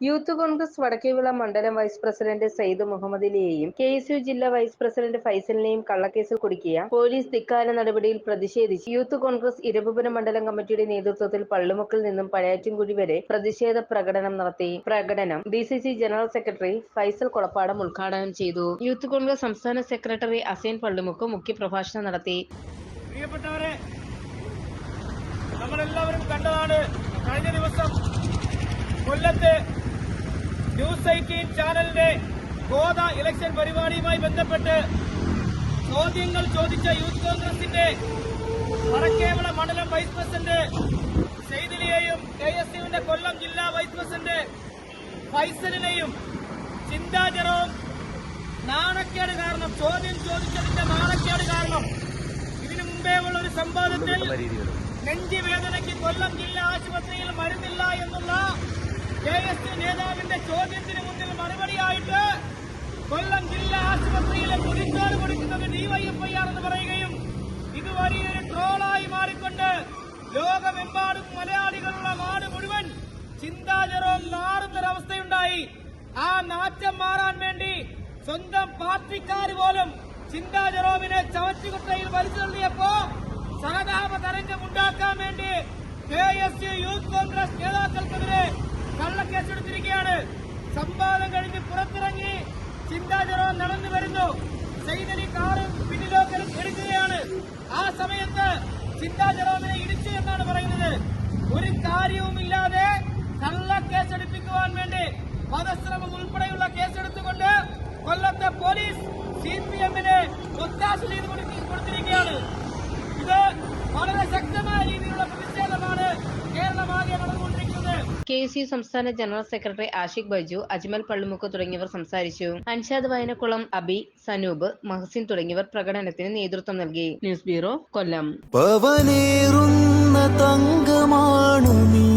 Youth Congress Vadakkevila മണ്ഡലം vice president Sayyid മുഹമ്മദിനെയും K S U ജില്ലാ വൈസ് പ്രസിഡന്റ് ഫൈസലിനെയും കള്ളക്കേസിൽ കുടുക്കിയ പോലീസ് ധിക്കാര നടപടിയിൽ പ്രതിഷേധിച്ച് യൂത്ത് കോൺഗ്രസ് ഇരവിപുരം മണ്ഡലം കമ്മിറ്റിയുടെ നേതൃത്വത്തിൽ പള്ളുമുക്കിൽ നിന്നും പഴയാറ്റിൻകുഴി വരെ പ്രതിഷേധ പ്രകടനം നടത്തി പ്രകടനം D C C general secretary Faisal Kolappadam ഉദ്ഘാടനം ചെയ്തു. യൂത്ത് കോൺഗ്രസ് സംസ്ഥാന സെക്രട്ടറി അസൈൻ പള്ളുമുക്ക് മുഖ്യപ്രഭാഷണം നടത്തി. പ്രിയപ്പെട്ടവരെ നമ്മളെല്ലാവരും കണ്ടതാണ് കഴിഞ്ഞ ദിവസം കൊല്ലത്ത് ന്യൂസ് എയ്റ്റീൻ ചാനലിന്റെ ഗോദ ഇലക്ഷൻ പരിപാടിയുമായി ബന്ധപ്പെട്ട് ചോദ്യങ്ങൾ ചോദിച്ച യൂത്ത് കോൺഗ്രസിന്റെ വടക്കേവള മണ്ഡലം വൈസ് പ്രസിഡന്റ് സെയ്ദിലിയെയും കെ എസ് യുവിന്റെ കൊല്ലം ജില്ലാ വൈസ് പ്രസിഡന്റ് ഫൈസലിനെയും ചിന്താജറവും നാണക്കേട് കാരണം ചോദ്യം ചോദിച്ചതിന്റെ നാണക്കേട് കാരണം ഇതിനു മുമ്പേ ഉള്ള ഒരു സംവാദത്തിൽ നെഞ്ചുവേദനയ്ക്ക് കൊല്ലം ജില്ലാ ആശുപത്രിയിൽ മരുന്നില്ല എന്നുള്ള കെ നേതാവിന്റെ ചോദ്യത്തിന് മുന്നിൽ മറുപടിയായിട്ട് കൊല്ലം ജില്ലാ ആശുപത്രിയിലെ കുടിച്ചോറ് കൊടുക്കുന്നത് ഡിവൈഎഫ്ഐ ആണെന്ന് പറയുകയും ഇത് വലിയൊരു ട്രോളായി മാറിക്കൊണ്ട് ലോകമെമ്പാടും മലയാളികളുള്ള നാട് മുഴുവൻ ചിന്താജറവും നാറുന്നൊരവസ്ഥയുണ്ടായി ആ നാറ്റം മാറാൻ വേണ്ടി സ്വന്തം പാർട്ടിക്കാർ പോലും ചിന്താ ജെറോമിനെ ചവറ്റുകുട്ടയിൽ വലിച്ചു തള്ളിയപ്പോ സഹതാപ തരംഗം ഉണ്ടാക്കാൻ വേണ്ടി കെ യൂത്ത് കോൺഗ്രസ് നേതാക്കൾക്കെതിരെ ചിന്താ നടന്നു വരുന്നു. സൈതലി കാറ് പിന്നിലോട്ട് എടുക്കുകയാണ്. ആ സമയത്ത് ചിന്താ ജെറോമിനെ ഇടിച്ചു എന്നാണ് പറയുന്നത്. ഒരു കാര്യവുമില്ലാതെ കള്ളക്കേസെടുപ്പിക്കുവാൻ വേണ്ടി വധശ്രമം ഉൾപ്പെടെയുള്ള കേസെടുത്തുകൊണ്ട് കൊല്ലത്തെ പോലീസ് സി പി എമ്മിന് ഒത്താശ ചെയ്ത് കൊടുത്തി- കൊടുത്തിരിക്കുകയാണ്. ഇത് കെ സംസ്ഥാന ജനറൽ സെക്രട്ടറി ആഷിഖ് ബൈജു അജ്മൽ പള്ളിമുക്ക് തുടങ്ങിയവർ സംസാരിച്ചു. അൻഷാദ് വയനക്കുളം അബി സനൂബ് മഹസിൻ തുടങ്ങിയവർ പ്രകടനത്തിന് നേതൃത്വം നൽകി. News bureau Kollam. തങ്കമാണു നീ.